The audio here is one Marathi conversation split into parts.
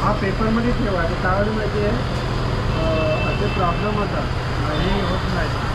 हाँ पेपर ठेवा ते प्रॉब्लम अं, होता. प्रॉब्लेम होता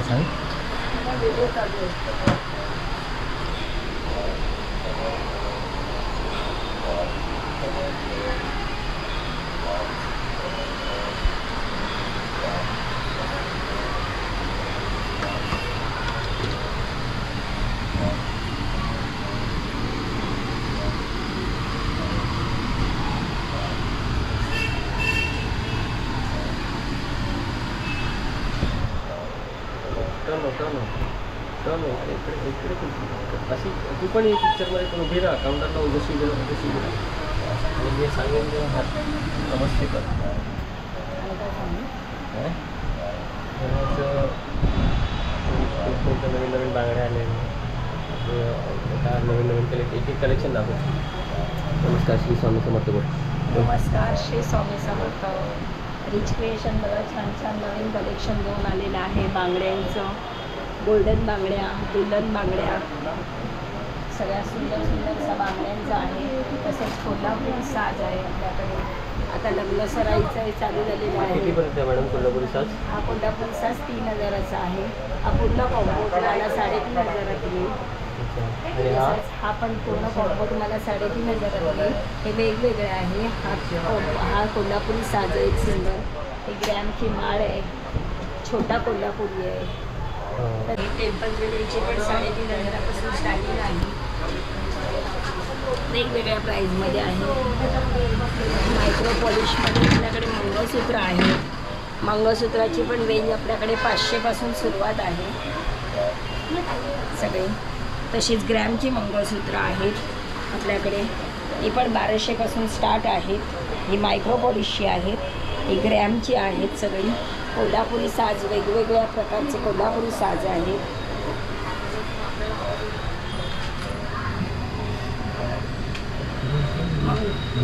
टर्न टर्न टर्न इकडे इकडे पण अशी तू पण एक पिक्चरमध्ये पण उभी राहा काउंटरला जशी गेलं तशी गेलं आणि मी सांगेन नमस्ते कर. काय? कोणत्या नवीन नवीन बांगड्या आले आता नवीन नवीन कलेक्ट एक एक कलेक्शन दाखव नमस्कार श्री स्वामी समर्थ बोल. नमस्कार श्री स्वामी समर्थ. रिच क्रिएशन मला छान छान नवीन कलेक्शन घेऊन आलेलं आहे बांगड्यांचं. गोल्डन बांगड्या दुल्हन बांगड्या. सगळ्या सुंदर सुंदर असा बांगड्यांचं आहे. तसेच कोल्हापुरी साज आहे आपल्याकडे. आता लग्न सराईचं चालू झालेलं आहे. मॅडम कोल्हापुरी साज? हा कोल्हापुरी साज तीन हजाराचा आहे. हा पूर्ण कॉम्बो तुम्हाला साडेतीन हजारात येईल हा पण पूर्ण कॉम्बो तुम्हाला साडेतीन हजारात येईल हे वेगवेगळे आहे. हा हा कोल्हापुरी साज आहे एक सुंदर. ही ग्रॅमची माळ आहे. छोटा कोल्हापुरी आहे. टेम्पल ज्वेलरीची पण साडेतीन हजारापासून स्टार्टिंग आहे वेगवेगळ्या प्राईजमध्ये आहे. मायक्रो पॉलिशमध्ये आपल्याकडे मंगळसूत्र आहे. मंगळसूत्राची पण रेंज आपल्याकडे पाचशेपासून सुरुवात आहे. सगळे. तशीच ग्रॅमची मंगळसूत्र आहेत आपल्याकडे. ही पण बाराशेपासून स्टार्ट आहेत ही मायक्रो पॉलिशची आहेत हे ग्रॅमची आहेत सगळी. कोल्हापुरी साज वेगवेगळ्या प्रकारचे कोल्हापुरी साज आहेत.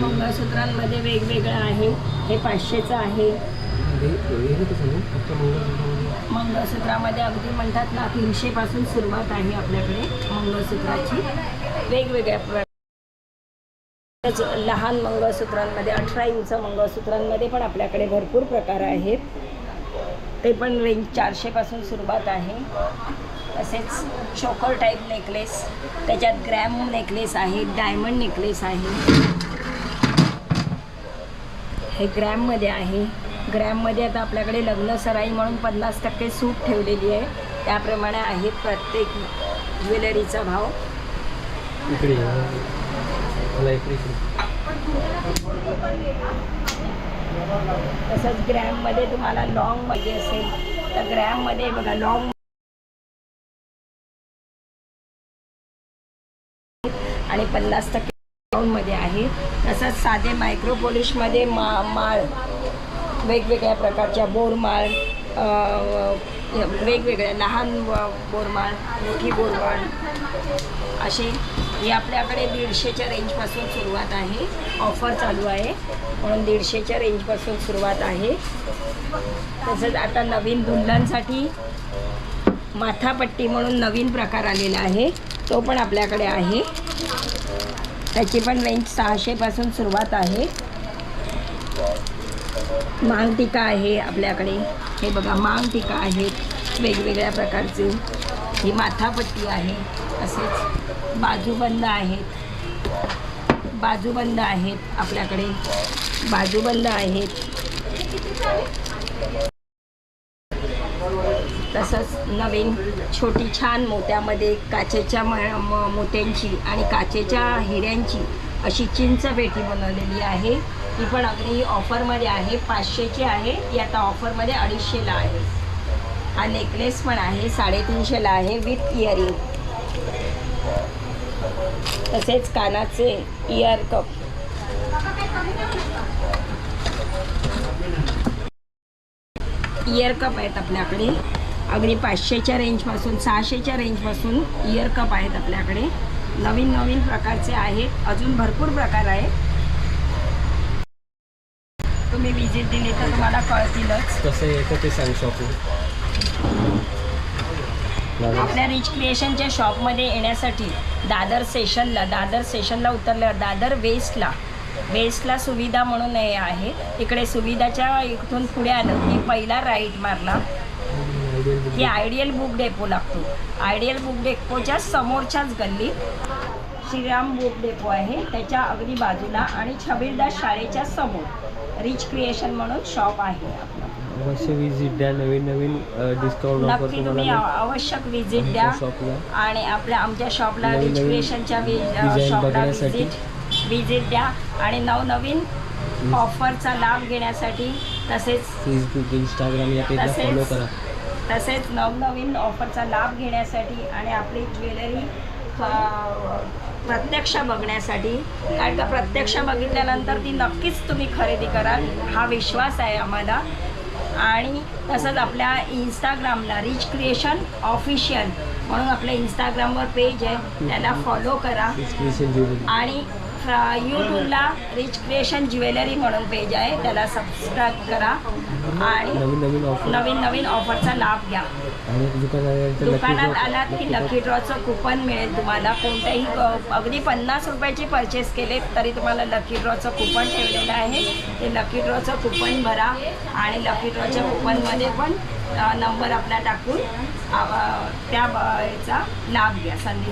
मंगळसूत्रांमध्ये वेगवेगळं आहे. हे पाचशेचं आहे. मंगळसूत्रामध्ये मंगळसूत्रामध्ये अगदी म्हणतात ना तीनशेपासून सुरुवात आहे आपल्याकडे मंगळसूत्राची. वेगवेगळ्या प्र तसंच लहान मंगळसूत्रांमध्ये अठरा इंच मंगळसूत्रांमध्ये पण आपल्याकडे भरपूर प्रकार आहेत. ते पण रेंज चारशेपासून सुरुवात आहे. तसेच चोकर टाईप नेकलेस त्याच्यात ग्रॅम नेकलेस आहे डायमंड नेकलेस आहे. हे ग्रॅममध्ये आहे. ग्रॅममध्ये आता आपल्याकडे लग्न सराई म्हणून पन्नास टक्के सूट ठेवलेली आहे. त्याप्रमाणे आहे प्रत्येक ज्वेलरीचा भाव. तसंच ग्रॅममध्ये तुम्हाला लॉंगमध्ये असेल तर ग्रॅममध्ये बघा लॉंग आणि पन्नास टक्के मध्ये आहे. तसंच साधे मायक्रो पॉलिशमध्ये मा माळ वेगवेगळ्या प्रकारच्या बोरमाळ वेगवेगळ्या लहान बोरमाळ मोठी बोरमाळ असे ही आपल्याकडे दीडशेच्या रेंजपासून सुरुवात आहे. ऑफर चालू आहे. म्हणून दीडशेच्या रेंजपासून सुरुवात आहे. तसंच आता नवीन दुल्हनसाठी माथापट्टी म्हणून नवीन प्रकार आलेला आहे. तो पण आपल्याकडे आहे. त्याची पण रेंज सहाशेपासून सुरुवात आहे. मांग टिका आहे आपल्याकडे. हे बघा मांग टिका आहेत. वेगवेगळ्या प्रकारचे. ही माथापट्टी आहे. तसेच बाजूबंद आहेत. बाजूबंद आहेत. आपल्याकडे बाजूबंद आहेत. तसंच नवीन छोटी छान मोत्यामध्ये काचेच्या म मोत्यांची आणि काचेच्या हिऱ्यांची अशी चिंच पेटी बनवलेली आहे. ती पण अगदी ऑफरमध्ये आहे. पाचशेची आहे. ती आता ऑफरमध्ये अडीचशेला आहे. हा नेकलेस पण आहे साडेतीनशेला आहे विथ इयरिंग तसेच कानाचे इयर कप इयर कप आहेत आपल्याकडे. अगदी पाचशेच्या रेंजपासून सहाशेच्या रेंजपासून इयर कप आहेत आपल्याकडे. नवीन नवीन प्रकारचे आहेत. अजून भरपूर प्रकार आहेत. तुम्ही विजिट दिली तर तुम्हाला कळतीलच. कसं येतं ते सांग शॉपिंग आपल्या रिच क्रिएशनच्या शॉपमध्ये येण्यासाठी दादर सेशनला दादर सेशनला उतरल्यावर दादर वेस्टला वेस्टला सुविधा म्हणून हे आहे. इकडे सुविधाच्या इथून पुढे आलं की पहिला राईट मारला. की आयडियल बुक डेपो लागतो. आयडियल बुक डेपोच्या समोरच्याच गल्लीत श्रीराम बुक डेपो आहे. त्याच्या अगदी बाजूला आणि छबीरदास शाळेच्या समोर. रिच क्रिएशन म्हणून शॉप आहे आपलं. अवश्य विजिट द्या. नवीन नवीन डिस्काउंट ऑफर नक्की तुम्ही तुम्हाला आव- आवश्यक विजिट द्या. शॉपला आणि आपल्या आमच्या शॉपला नवीन- रिच नवीन क्रिएशनच्या design शॉपला बघण्यासाठी. विजिट विजिट द्या. आणि नवनवीन ऑफरचा लाभ घेण्यासाठी तसेच फेसबुक इंस्टाग्राम या पेजला तसेच- फॉलो करा. तसेच नवनवीन ऑफरचा लाभ घेण्यासाठी आणि आपली ज्वेलरी प्रत्यक्ष बघण्यासाठी. कारण का प्रत्यक्ष बघितल्यानंतर ती नक्कीच तुम्ही खरेदी कराल. हा विश्वास आहे आम्हाला. आणि तसंच आपल्या इंस्टाग्रामला रिच क्रिएशन ऑफिशियल म्हणून आपल्या इंस्टाग्रामवर पेज आहे. त्याला फॉलो करा. आणि यूट्यूबला रिच क्रिएशन ज्वेलरी म्हणून पेज आहे. त्याला सबस्क्राईब करा आणि नवीन नवीन ऑफर नवीन नवीन ऑफरचा लाभ घ्या. आणि दुकानात दुकानात आलात की लकी ड्रॉचं कुपन मिळेल तुम्हाला. कोणत्याही अ, अगदी पन्नास रुपयाची परचेस केले तरी तुम्हाला लकी ड्रॉचं कुपन ठेवलेलं आहे. ते लकी ड्रॉचं कुपन भरा आणि लकी ड्रॉच्या कुपनमध्ये पण नंबर आपला टाकून अ, त्या ब- याचा लाभ घ्या. संधीचा